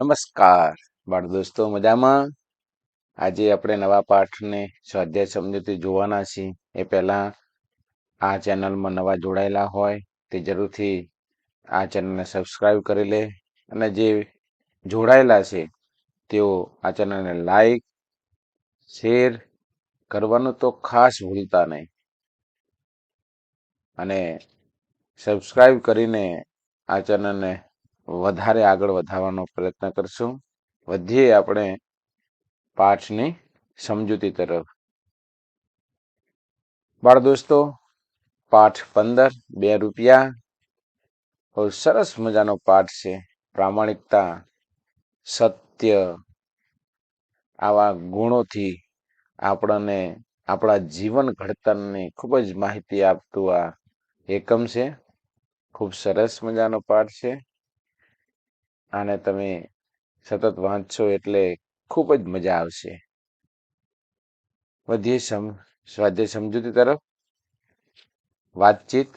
નમસ્કાર બાળ દોસ્તો, મજામાં? આજે આપણે નવા પાઠને સ્વાધ્યાય સમજૂતી જોવાના છીએ. એ પહેલાં આ ચેનલમાં નવા જોડાયેલા હોય તે જરૂરથી આ ચેનલને સબસ્ક્રાઈબ કરી લે અને જે જોડાયેલા છે તેઓ આ ચેનલને લાઈક શેર કરવાનું તો ખાસ ભૂલતા નહીં. અને સબસ્ક્રાઈબ કરીને આ ચેનલને વધારે આગળ વધારવાનો પ્રયત્ન કરશું. વધીએ આપણે પાઠની સમજૂતી તરફ. બાળ દોસ્તો, પાઠ પંદર, બે રૂપિયા. બહુ સરસ મજાનો પાઠ છે. પ્રામાણિકતા, સત્ય આવા ગુણોથી આપણને આપણા જીવન ઘડતરની ખૂબ જ માહિતી આપતું આ એકમ છે. ખૂબ સરસ મજાનો પાઠ છે. આને તમે સતત વાંચશો એટલે ખૂબ જ મજા આવશે. વધીએ સમ, સ્વાધ્યાય સમજૂતી તરફ. વાતચીત.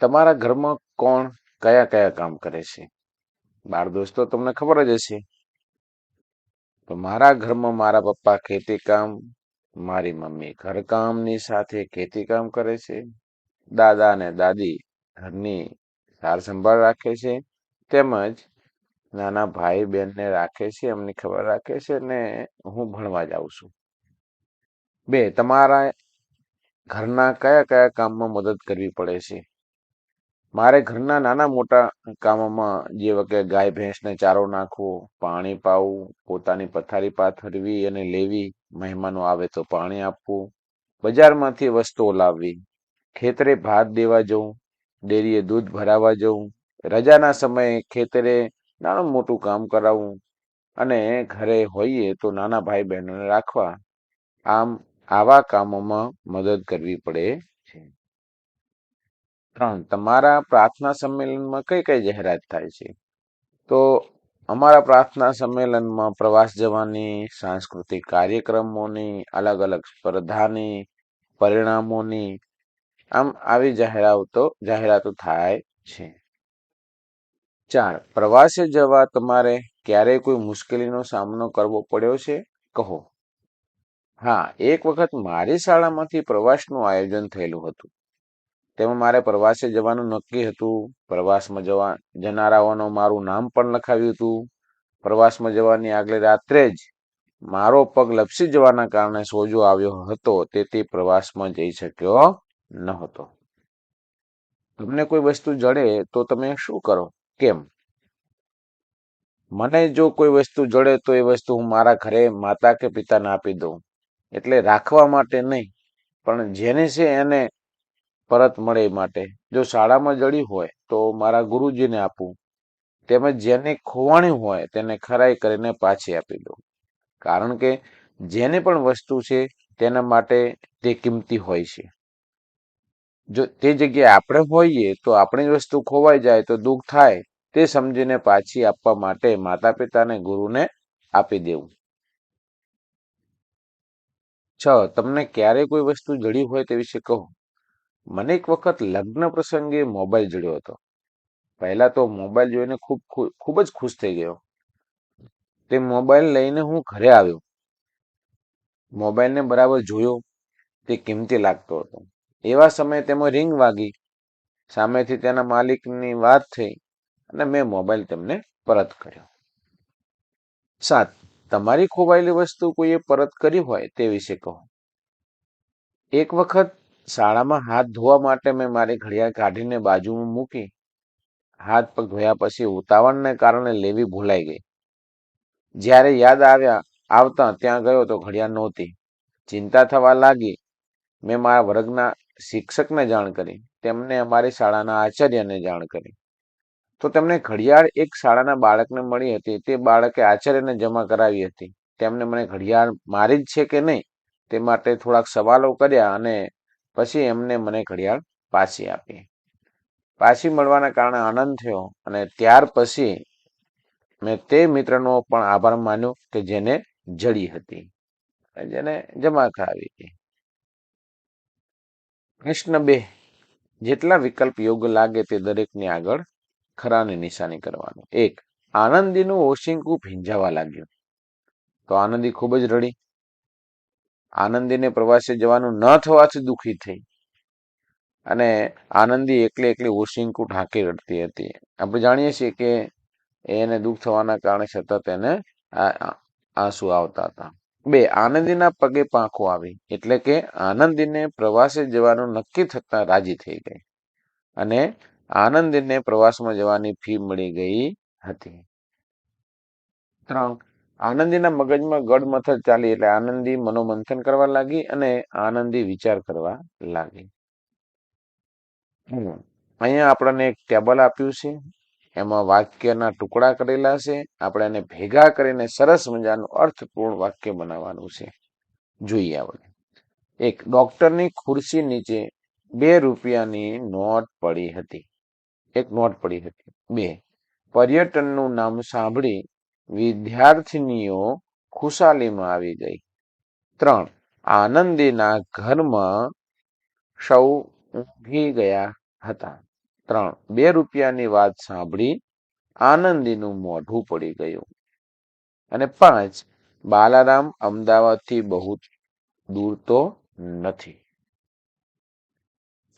તમારા ઘરમાં કોણ કયા કયા કામ કરે છે? બાળ દોસ્તો, તમને ખબર જ હશે. તો મારા ઘરમાં મારા પપ્પા ખેતી કામ, મારી મમ્મી ઘરકામની સાથે ખેતી કામ કરે છે. દાદા અને દાદી ઘરની સાર સંભાળ રાખે છે. તેમજ નાના ભાઈ બહેનને રાખે છે, એમની ખબર રાખે છે ને હું ભણવા જાઉં છું. બે, તમારા ઘરના કયા કયા કામમાં મદદ કરવી પડે છે? મારે ઘરના નાના મોટા કામોમાં જેવા કે ગાય, ભેંસને ચારો નાખવો, પાણી પાવું, પોતાની પથારી પાથરવી અને લેવી, મહેમાનો આવે તો પાણી આપવું, બજારમાંથી વસ્તુઓ લાવવી, ખેતરે ભાત દેવા જવું, ડેરીએ દૂધ ભરાવા જવું, રજાના સમયે ખેતરે નાનું મોટું કામ કરાવવું અને ઘરે હોઈએ તો નાના ભાઈ બહેનોને રાખવા આમ આવા કામોમાં મદદ કરવી પડે છે. ત્રણ, તમારા પ્રાર્થના સંમેલનમાં કઈ કઈ જાહેરાત થાય છે? તો અમારા પ્રાર્થના સંમેલનમાં પ્રવાસ જવાની, સાંસ્કૃતિક કાર્યક્રમોની અલગ અલગ સ્પર્ધાની, પરિણામોની આમ આવી જાહેરાતો જાહેરાતો થાય છે. ચાર, પ્રવાસે જવા તમારે ક્યારેય કોઈ મુશ્કેલીનો સામનો કરવો પડ્યો છે? કહો. હા, એક વખત મારી શાળામાંથી પ્રવાસનું આયોજન થયેલું હતું. તેમાં મારે પ્રવાસે જવાનું નક્કી હતું. પ્રવાસમાં જવા જનારાઓનું મારું નામ પણ લખાવ્યું હતું. પ્રવાસમાં જવાની આગલી રાત્રે જ મારો પગ લપસી જવાના કારણે સોજો આવ્યો હતો તેથી પ્રવાસમાં જઈ શક્યો ન હતો. તમને કોઈ વસ્તુ જડે તો તમે શું કરો? કેમ? મને જો કોઈ વસ્તુ જોડે તો એ વસ્તુ હું મારા ઘરે માતા કે પિતાને આપી દઉં. એટલે રાખવા માટે નહીં, પણ જેને છે એને પરત મળે માટે. જો શાળામાં જડી હોય તો મારા ગુરુજીને આપું. તેમજ જેને ખોવાણી હોય તેને ખરાઈ કરીને પાછી આપી દઉં. કારણ કે જેને પણ વસ્તુ છે તેના માટે તે કિંમતી હોય છે. જો તે જગ્યાએ આપણે હોઈએ તો આપણી વસ્તુ ખોવાઈ જાય તો દુઃખ થાય. તે સમજીને પાછી આપવા માટે માતા પિતાને ગુરુને આપી દેવું. છ, તમને ક્યારે કોઈ વસ્તુ જડી હોય તે વિશે કહો. મને એક વખત લગ્ન પ્રસંગે મોબાઈલ જડ્યો હતો. પહેલા તો મોબાઈલ જોઈને ખૂબ ખૂબ જ ખુશ થઈ ગયો. તે મોબાઈલ લઈને હું ઘરે આવ્યો. મોબાઈલને બરાબર જોયો. તે કિંમતી લાગતો હતો. એવા સમયે તેમાં રિંગ વાગી. સામેથી તેના માલિકની વાત થઈ. અને મેં મોબાઈલ તેમને પરત કર્યો. સાત, તમારી ખોવાયેલી વસ્તુ કોઈએ પરત કરી હોય તે વિશે કહો. એક વખત શાળામાં હાથ ધોવા માટે મેં મારી ઘડિયાળ કાઢીને બાજુમાં મૂકી. હાથ પગ ધોયા પછી ઉતાવળને કારણે લેવી ભૂલાઈ ગઈ. જ્યારે યાદ આવ્યા, આવતા ત્યાં ગયો તો ઘડિયાળ નહોતી. ચિંતા થવા લાગી. મેં મારા વર્ગના શિક્ષકને જાણ કરી. તેમને અમારી શાળાના આચાર્યને જાણ કરી. તો તેમને ઘડિયાળ એક શાળાના બાળકને મળી હતી. તે બાળકે આચાર્યને જમા કરાવી હતી. તેમને મને ઘડિયાળ મારી જ છે કે નહીં તે માટે થોડાક સવાલો કર્યા અને પછી એમને મને ઘડિયાળ પાછી આપી. પાછી મળવાના કારણે આનંદ થયો અને ત્યાર પછી મેં તે મિત્રનો પણ આભાર માન્યો કે જેને જડી હતી. જેને જમા કરાવી હતી. પ્રશ્ન બે. જેટલા વિકલ્પ યોગ્ય લાગે તે દરેકની આગળ ખરાની નિશાની કરવાનું. એક, આનંદીનું ઓશિંકું ભીંજાવા લાગ્યું. તો આનંદી ખૂબ જ રડી. આનંદીને પ્રવાસે જવાનું ન થવાથી દુઃખી થઈ. અને આનંદી એકલી એકલી ઓશિંકું ઢાંકી રડતી હતી. આપણે જાણીએ છીએ કે એને દુઃખ થવાના કારણે સતત એને આંસુ આવતા હતા. બે, આનંદીના પગે પાંખો આવી. એટલે કે આનંદીને પ્રવાસે જવાનું નક્કી થતા રાજી થઈ ગઈ. અને આનંદીને પ્રવાસમાં જવાની ફી મળી ગઈ હતી. ત્રણ, આનંદીના મગજમાં ગડમથલ ચાલી એટલે આનંદી મનોમંથન કરવા લાગી અને આનંદી વિચાર કરવા લાગી. અહીંયા આપણને એક ટેબલ આપ્યું છે. એમાં વાક્યના ટુકડા કરેલા છે. આપણે એને ભેગા કરીને સરસ મજાનું અર્થપૂર્ણ વાક્ય બનાવવાનું છે. જોઈએ આપણે. એક ડોક્ટરની ખુરશી નીચે બે રૂપિયાની નોટ પડી હતી. એક નોટ પડી હતી. બે. પર્યટનનું નામ સાંભળી વિદ્યાર્થીનીઓ ખુશાલીમાં આવી ગઈ. ત્રણ. આનંદીના ઘરમાં સૌ ઊંઘી ગયા હતા. ત્રણ. બે રૂપિયાની વાત સાંભળી આનંદીનું મોઢું પડી ગયું. અને પાંચ. બાલારામ અમદાવાદથી બહુ દૂર તો નથી.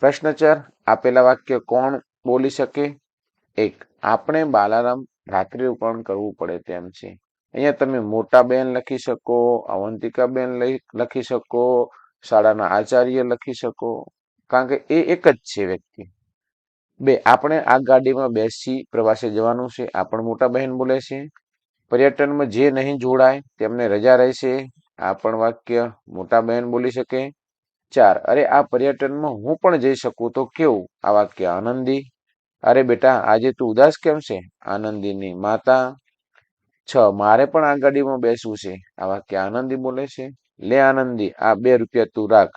પ્રશ્નચર આપેલા વાક્ય કોણ બોલી શકે? એક, આપણે બાલારામ રાત્રિ રોકાણ કરવું પડે તેમ છે. અહીંયા તમે મોટા બેન લખી શકો, અવંતિકા બેન લખી શકો, શાળાના આચાર્ય લખી શકો. કારણ કે એ એક જ છે વ્યક્તિ. બે, આપણે આ ગાડીમાં બેસી પ્રવાસે જવાનું છે. આ પણ મોટા બહેન બોલે છે. પર્યટનમાં જે નહીં જોડાય તેમને રજા રહેશે. આ પણ વાક્ય મોટા બહેન બોલી શકે. ચાર, અરે આ પર્યટનમાં હું પણ જઈ શકું તો કેવું? આ વાક્ય આનંદી અરે બેટા, આજે તું ઉદાસ કેમ છે? આનંદીની માતા. છ, મારે પણ આ ગાડીમાં બેસવું છે. આ વાક્ય આનંદી બોલે છે? લે આનંદી, આ બે રૂપિયા તું રાખ.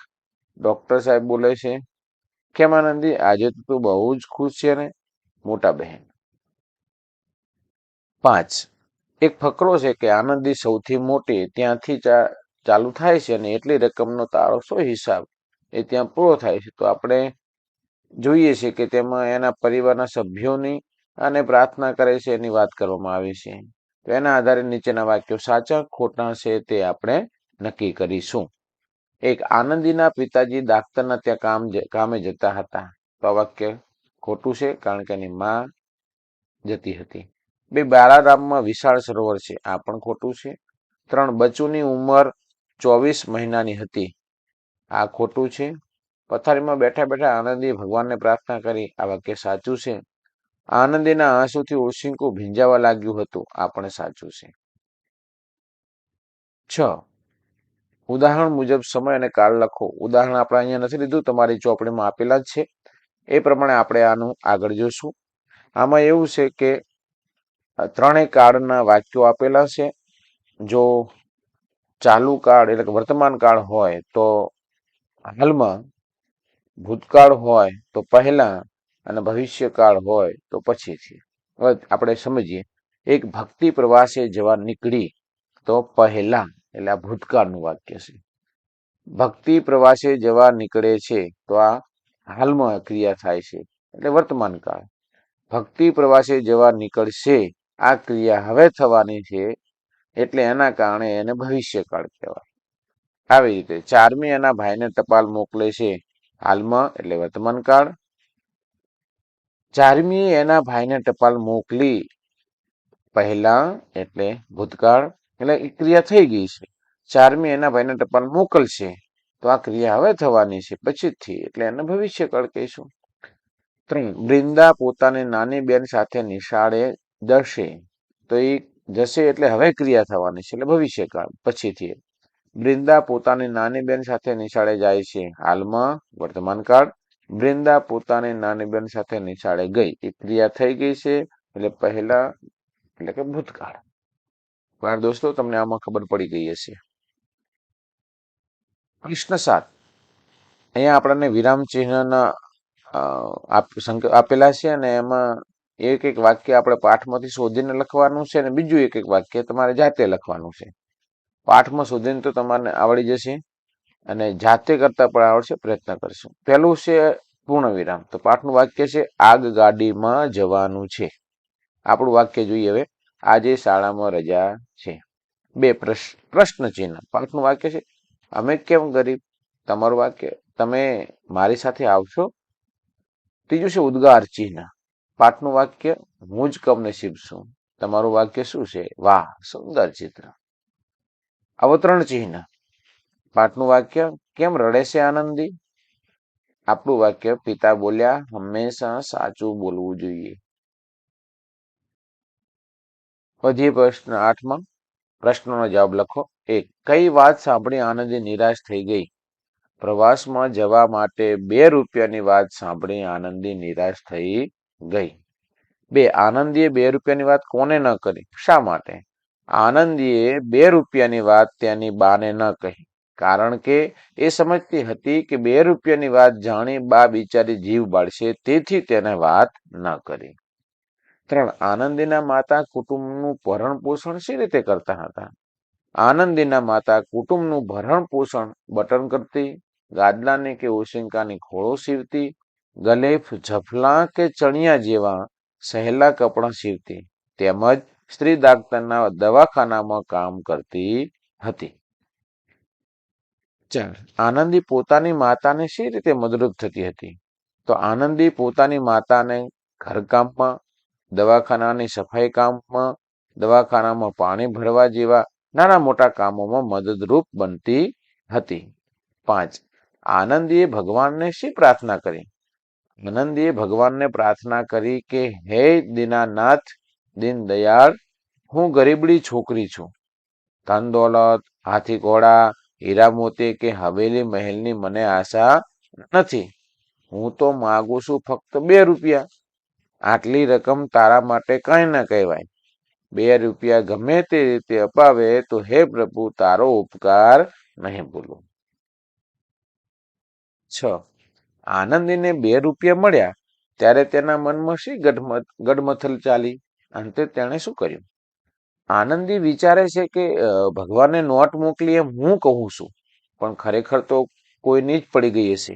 ડોક્ટર સાહેબ બોલે છે, કેમ આનંદી? આજે તો તું બહુ જ ખુશ છે ને? મોટા બહેન. પાંચ, એક ફકરો છે કે આનંદી સૌથી મોટી ત્યાંથી ચાલુ થાય છે અને એટલી રકમનો તારો શું હિસાબ એ ત્યાં પૂરો થાય છે. તો આપણે જોઈએ છે કે તેમાં એના પરિવારના સભ્યોની અને પ્રાર્થના કરે છે એની વાત કરવામાં આવી છે. તો એના આધારે નીચેના વાક્યો સાચા, ખોટા છે તે આપણે નક્કી કરીશું. એક આનંદીના પિતાજી દાખતરના ત્યાં કામ કામે જતા હતા. તો આ વાક્ય ખોટું છે કારણ કે એની માં જતી હતી. બે બાલારામમાં વિશાળ સરોવર છે. આ પણ ખોટું છે. ત્રણ બચુની ઉંમર ચોવીસ મહિનાની હતી. આ ખોટું છે. પથારીમાં બેઠા બેઠા આનંદી ભગવાનને પ્રાર્થના કરી, આ વાક્ય સાચું છે. આનંદીના આંસુથી ઓશિંકું ભીંજાવા લાગ્યું હતું, આ પણ સાચું છે. છ. ઉદાહરણ મુજબ સમય અને કાળ લખો. ઉદાહરણ આપણે અહીંયા નથી લીધું, તમારી ચોપડીમાં આપેલા જ છે. એ પ્રમાણે આપણે આનું આગળ જોશું. આમાં એવું છે કે ત્રણેય કાળના વાક્યો આપેલા છે. જો ચાલુ કાળ એટલે કે વર્તમાન કાળ હોય તો હાલમાં ભૂતકાળ હોય તો પહેલા અને ભવિષ્યકાળ હોય તો પછીથી. આપણે સમજીએ, એક ભક્તિ પ્રવાસે જવા નીકળી તો પહેલા, એટલે આ ભૂતકાળનું વાક્ય છે. ભક્તિ પ્રવાસે જવા નીકળે છે તો આ હાલમાં ક્રિયા થાય છે, એટલે વર્તમાન કાળ. ભક્તિ પ્રવાસે જવા નીકળશે, આ ક્રિયા હવે થવાની છે, એટલે એના કારણે એને ભવિષ્યકાળ કહેવાય. આવી રીતે ચારમી એના ભાઈને ટપાલ મોકલે છે હાલમાં, એટલે વર્તમાન કાળ. ચારમી એના ભાઈને ટપાલ મોકલી પહેલા, એટલે ભૂતકાળ, એટલે એ ક્રિયા થઈ ગઈ છે. ચારમી એના ભાઈને ટપાલ મોકલશે, તો આ ક્રિયા હવે થવાની છે પછીથી એટલે એને ભવિષ્યકાળ કહીશું. ત્રણ બ્રિંદા પોતાની નાની બેન સાથે નિશાળે જશે તો એ જશે, એટલે હવે ક્રિયા થવાની છે, એટલે ભવિષ્યકાળ પછીથી વૃંદા પોતાની નાની બેન સાથે નિશાળે જાય છે. હાલમાં, વર્તમાન કાળ, બ્રિંદા પોતાની નાની બેન સાથે નિશાળે ગઈ. એ ક્રિયા થઈ ગઈ છે, એટલે પહેલા, એટલે કે ભૂતકાળ. બાર દોસ્તો, તમને આમાં ખબર પડી ગઈ હશે. કૃષ્ણ સાત. અહીંયા આપણને વિરામ ચિહ્નના આપેલા છે અને એમાં એક એક વાક્ય આપણે પાઠમાંથી શોધીને લખવાનું છે અને બીજું એક એક વાક્ય તમારે જાતે લખવાનું છે. પાઠમાં શોધીને તો તમારને આવડી જશે અને જાતે કરતા પણ આવડશે, પ્રયત્ન કરશું. પહેલું છે પૂર્ણ વિરામ તો પાઠનું વાક્ય છે, આગ ગાડીમાં જવાનું છે. આપણું વાક્ય જોઈએ હવે. આજે શાળામાં રજા છે. બે પ્રશ્ન પ્રશ્ન ચિહ્ન. પાઠનું વાક્ય છે, અમે કેમ ગરીબ? તમારું વાક્ય, તમે મારી સાથે આવશો? ત્રીજું છે, ઉદ્ગાર ચિહ્ન. પાઠનું વાક્ય, હું જ કમનસીબ છું તમારું વાક્ય શું છે? વાહ, સુંદર ચિત્ર. અવતરણ ચિહ્ન. પાઠનું વાક્ય, કેમ રડે છે આનંદી? આપણું વાક્ય, પિતા બોલ્યા, હંમેશા સાચું બોલવું જોઈએ. વધીએ પ્રશ્ન આઠમાં, પ્રશ્નનો જવાબ લખો. એક, કઈ વાત સાંભળી આનંદી નિરાશ થઈ ગઈ? પ્રવાસમાં જવા માટે બે રૂપિયાની વાત સાંભળી આનંદી નિરાશ થઈ ગઈ. બે, આનંદીએ બે રૂપિયાની વાત કોને ન કરી? શા માટે? આનંદીએ બે રૂપિયાની વાત તેની બાને ન કહી, કારણ કે એ સમજતી હતી કે બે રૂપિયાની વાત જાણી બા બિચારી જીવ બાળશે, તેથી તેને વાત ન કરી. ત્રણ, આનંદીના માતા કુટુંબનું ભરણ પોષણ શી રીતે કરતા હતા? આનંદીના માતા કુટુંબનું ભરણ પોષણ બટન કરતી, ગાદલાની કે ઓશિંકાની ખોળો સીવતી, ગલેફ જફલા કે ચણિયા જેવા સહેલા કપડાં સીવતી, તેમજ સ્ત્રી ડાક્ટરના દવાખાનામાં કામ કરતી હતી. ચાર આનંદી પોતાની માતાને શી રીતે મદદરૂપ થતી હતી? તો આનંદી પોતાની માતાને ઘરકામમાં દવાખાનાની સફાઈ કામમાં દવાખાનામાં પાણી ભરવા જેવા નાના મોટા કામોમાં મદદરૂપ બનતી હતી. પાંચ. આનંદીએ ભગવાનને શી પ્રાર્થના કરી? આનંદીએ ભગવાનને પ્રાર્થના કરી કે હે દીનાનાથ દીન દયાળ, હું ગરીબડી છોકરી છું. ધન દોલત, હાથી ઘોડા, હીરા મોતી કે હવેલી મહેલની મને આશા નથી. હું તો માગું છું ફક્ત બે રૂપિયા. આટલી રકમ તારા માટે કઈ ન કહેવાય. બે રૂપિયા ગમે તે રીતે અપાવે તો હે પ્રભુ, તારો ઉપકાર નહીં ભૂલું. છ. આનંદીને બે રૂપિયા મળ્યા. ત્યારે તેના મનમાં શી ગઢમથલ ચાલી? અંતે તેણે શું કર્યું? આનંદી વિચારે છે કે ભગવાનને નોટ મોકલી એમ હું કહું છું, પણ ખરેખર તો કોઈની જ પડી ગઈ હશે.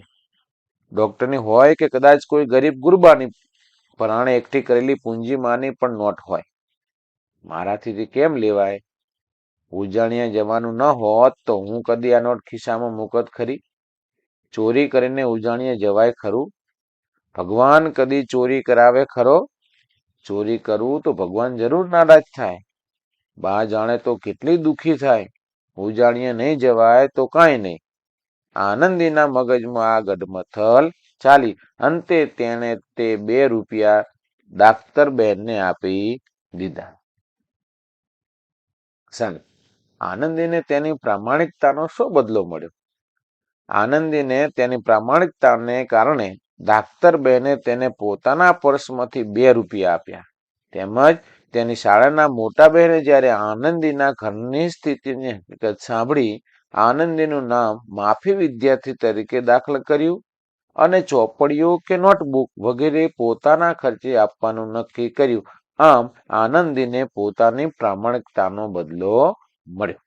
ડોક્ટરની હોય કે કદાચ કોઈ ગરીબ ગુરબાની પરાણે એકઠી કરેલી પૂંજીમાંની પણ નોટ હોય. મારાથી તે કેમ લેવાય? ઉજાણિયા જવાનું ન હોત તો હું કદી આ નોટ ખિસ્સામાં મૂકત ખરી? ચોરી કરીને ઉજાણીએ જવાય ખરું? ભગવાન કદી ચોરી કરાવે ખરો? ચોરી કરવું તો ભગવાન જરૂર નારાજ થાય. બા જાણે તો કેટલી દુખી થાય. ઉજાણીએ નહીં જવાય તો કાંઈ નહીં. આનંદીના મગજમાં આ ગઢમથલ ચાલી. અંતે તેણે તે બે રૂપિયા ડાક્ટર બહેનને આપી દીધા. સાહેબ આનંદીને તેની પ્રામાણિકતાનો શો બદલો મળ્યો? આનંદીને તેની પ્રામાણિકતાને કારણે ડાક્ટર બહેને તેને પોતાના પર્સમાંથી બે રૂપિયા આપ્યા. તેમજ તેની શાળાના મોટા બહેને જ્યારે આનંદીના ઘરની સ્થિતિની હકીકત સાંભળી, આનંદીનું નામ માફી વિદ્યાર્થી તરીકે દાખલ કર્યું અને ચોપડીઓ કે નોટબુક વગેરે પોતાના ખર્ચે આપવાનું નક્કી કર્યું. આમ આનંદીને પોતાની પ્રામાણિકતાનો બદલો મળ્યો.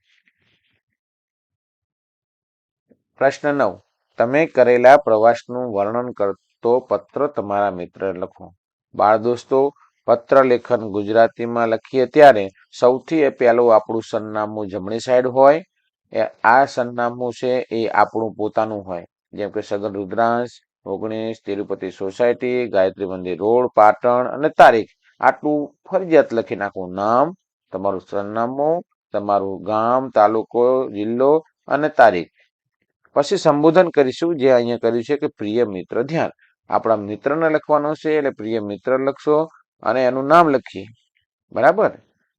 પ્રશ્ન નવ. તમે કરેલા પ્રવાસનું વર્ણન કરતો પત્ર તમારા મિત્રને લખો. બાળ દોસ્તો, પત્ર લેખન ગુજરાતીમાં લખીએ ત્યારે સૌથી પહેલું આપણું સરનામું જમણી સાઈડ હોય. એ આ સરનામું છે એ આપણું પોતાનું હોય. જેમ કે સગન રુદ્રાંશ, ઓગણીસ, તિરુપતિ સોસાયટી, ગાયત્રી મંદિર રોડ, પાટણ અને તારીખ. આટલું ફરજિયાત લખી નાખવું. નામ, તમારું સરનામું, તમારું ગામ, તાલુકો, જિલ્લો અને તારીખ. પછી સંબોધન કરીશું જે અહીંયા કર્યું છે કે પ્રિય મિત્ર ધ્યાન. આપણા મિત્રને લખવાનો છે, એટલે પ્રિય મિત્ર લખશો અને એનું નામ લખીએ. બરાબર?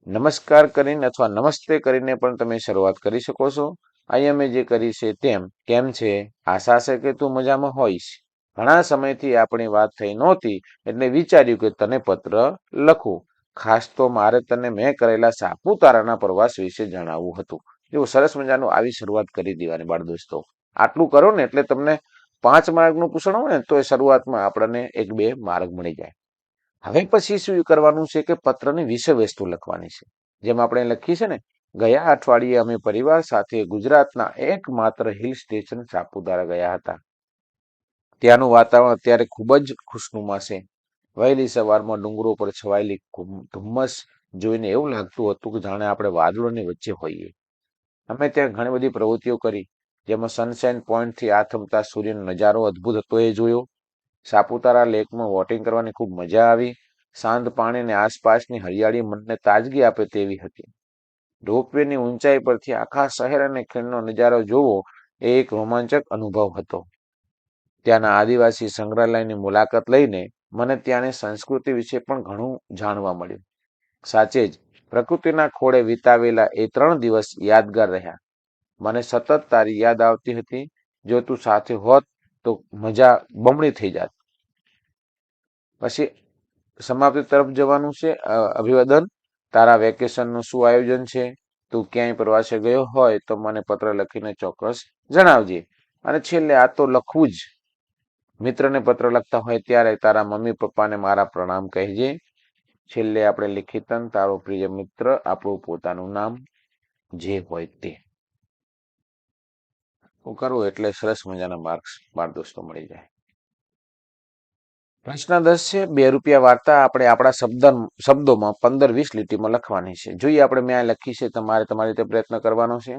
નમસ્કાર કરીને અથવા નમસ્તે કરીને પણ તમે શરૂઆત કરી શકો છો. અહીંયા મેં જે કરી છે તેમ, કેમ છે? આશા છે કે તું મજામાં હોઈશ. ઘણા સમયથી આપણી વાત થઈ નહોતી, એટલે વિચાર્યું કે તને પત્ર લખું. ખાસ તો મારે તને મેં કરેલા સાપુતારાના પ્રવાસ વિશે જણાવવું હતું. એવું સરસ મજાનું આવી શરૂઆત કરી દેવાની બાળ દોસ્તો. આટલું કરો ને એટલે તમને પાંચ માર્ગનું પૂછણ હોય ને, તો એ શરૂઆતમાં આપણને એક બે માર્ગ મળી જાય. હવે પછી શું કરવાનું છે કે પત્રની વિષય વસ્તુ લખવાની છે. જેમ આપણે લખી છે ને, ગયા અઠવાડિયે અમે પરિવાર સાથે ગુજરાતના એકમાત્ર હિલ સ્ટેશન સાપુતારા ગયા હતા. ત્યાંનું વાતાવરણ અત્યારે ખૂબ જ ખુશનુમા છે. વહેલી સવારમાં ડુંગરો પર છવાયેલી ધુમ્મસ જોઈને એવું લાગતું હતું કે જાણે આપણે વાદળોની વચ્ચે હોઈએ. અમે ત્યાં ઘણી બધી પ્રવૃત્તિઓ કરી. જેમાં સનશાઇન પોઈન્ટથી આથમતા સૂર્યનો નજારો અદ્ભુત હતો, એ જોયો. સાપુતારા લેકમાં વોટિંગ કરવાની ખૂબ મજા આવી. શાંત પાણીને આસપાસની હરિયાળી મનને તાજગી આપે તેવી હતી. રોપવેની ઊંચાઈ પરથી આખા શહેર અને ખીણનો નજારો જોવો, એ એક રોમાંચક અનુભવ હતો. ત્યાંના આદિવાસી સંગ્રહાલયની મુલાકાત લઈને મને ત્યાંની સંસ્કૃતિ વિશે પણ ઘણું જાણવા મળ્યું. સાચે જ, પ્રકૃતિના ખોળે વિતાવેલા એ ત્રણ દિવસ યાદગાર રહ્યા. મને સતત તારી યાદ આવતી હતી. જો તું સાથે હોત તો મજા બમણી થઈ જાત. પછી સમાપ્તિ તરફ જવાનું છે. અભિવાદન. તારા વેકેશનનું શું આયોજન છે? તું ક્યાંય પ્રવાસે ગયો હોય તો મને પત્ર લખીને ચોક્કસ જણાવજે. અને છેલ્લે આ તો લખવું જ. મિત્રને પત્ર લખતા હોય ત્યારે તારા મમ્મી પપ્પાને મારા પ્રણામ કહેજે. છેલ્લે આપણે લિખિતન, તારો પ્રિય મિત્ર, આપણું પોતાનું નામ જે હોય તે. કરવું એટલે સરસ મજાના માર્ક્સ બાર દોસ્તો મળી જાય. પ્રશ્ન દસ છે, બે રૂપિયા વાર્તા આપણે આપણા શબ્દ શબ્દોમાં પંદર વીસ લીટીમાં લખવાની છે. જોઈએ આપણે મેં લખી છે, તમારે તમારી રીતે પ્રયત્ન કરવાનો છે.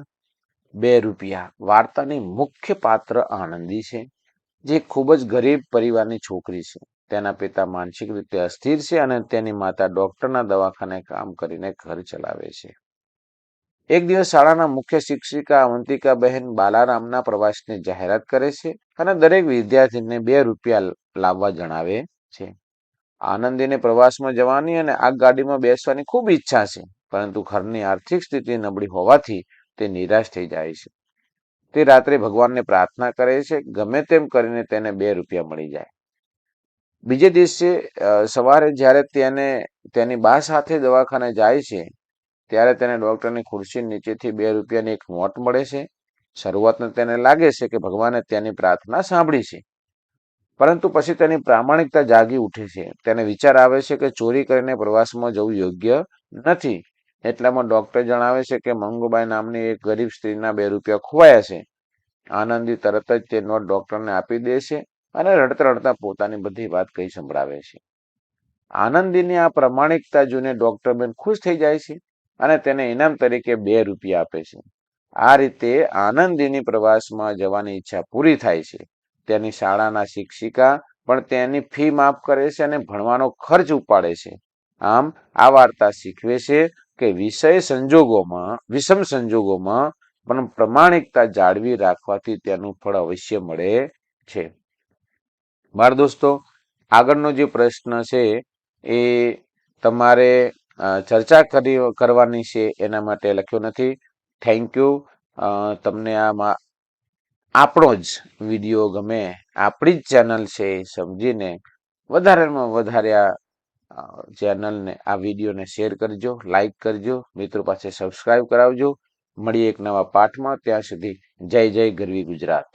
બે રૂપિયા વાર્તાની મુખ્ય પાત્ર આનંદી છે, જે ખૂબ જ ગરીબ પરિવારની છોકરી છે. તેના પિતા માનસિક રીતે અસ્થિર છે અને તેની માતા ડોક્ટરના દવાખાને કામ કરીને ઘર ચલાવે છે. એક દિવસ શાળાના મુખ્ય શિક્ષિકા અવંતિકા બહેન બાલારામના પ્રવાસની જાહેરાત કરે છે અને દરેક વિદ્યાર્થીને બે રૂપિયા લાવવા જણાવે છે. આનંદીને પ્રવાસમાં જવાની અને આ ગાડીમાં બેસવાની ખૂબ ઈચ્છા છે, પરંતુ ઘરની આર્થિક સ્થિતિ નબળી હોવાથી તે નિરાશ થઈ જાય છે. તે રાત્રે ભગવાનને પ્રાર્થના કરે છે, ગમે તેમ કરીને તેને બે રૂપિયા મળી જાય. બીજે દિવસે સવારે જ્યારે તેને, તેની બા સાથે દવાખાને જાય છે ત્યારે તેને ડોક્ટરની ખુરશી નીચેથી બે રૂપિયાની એક નોટ મળે છે. શરૂઆતમાં તેને લાગે છે કે ભગવાને તેની પ્રાર્થના સાંભળી છે. પરંતુ પછી તેની પ્રામાણિકતા જાગી ઉઠે છે. તેને વિચાર આવે છે કે ચોરી કરીને પ્રવાસમાં જવું યોગ્ય નથી. એટલામાં ડોક્ટર જણાવે છે કે મંગુબાઈ નામની એક ગરીબ સ્ત્રીના બે રૂપિયા ખોવાયા છે. આનંદી તરત જ તે નોટ ડોક્ટરને આપી દે છે અને રડતા રડતા પોતાની બધી વાત કહી સંભળાવે છે. આનંદીની આ પ્રમાણિકતા જોઈને ડોક્ટર બેન ખુશ થઈ જાય છે. અને તેને ઇનામ તરીકે બે રૂપિયા આપે છે. આ રીતે આનંદીની પ્રવાસમાં જવાની ઈચ્છા પૂરી થાય છે. તેની શાળાના શિક્ષિકા પણ તેની ફી માફ કરે છે અને ભણવાનો ખર્ચ ઉપાડે છે. આમ, આ વાર્તા શીખવે છે કે વિષય સંજોગોમાં, વિષમ સંજોગોમાં પણ પ્રમાણિકતા જાળવી રાખવાથી તેનું ફળ અવશ્ય મળે છે. બાળ દોસ્તો, આગળનો જે પ્રશ્ન છે એ તમારે ચર્ચા કરી કરવાની છે એના માટે લખ્યો નથી. થેન્ક યુ તમને આમાં આપણો જ વીડિયો ગમે, આપણી જ ચેનલ છે એ સમજીને વધારેમાં વધારે આ ચેનલને, આ વિડીયોને શેર કરજો, લાઈક કરજો, મિત્રો પાસે સબસ્ક્રાઈબ કરાવજો. મળીએ એક નવા પાઠમાં, ત્યાં સુધી જય જય ગરવી ગુજરાત.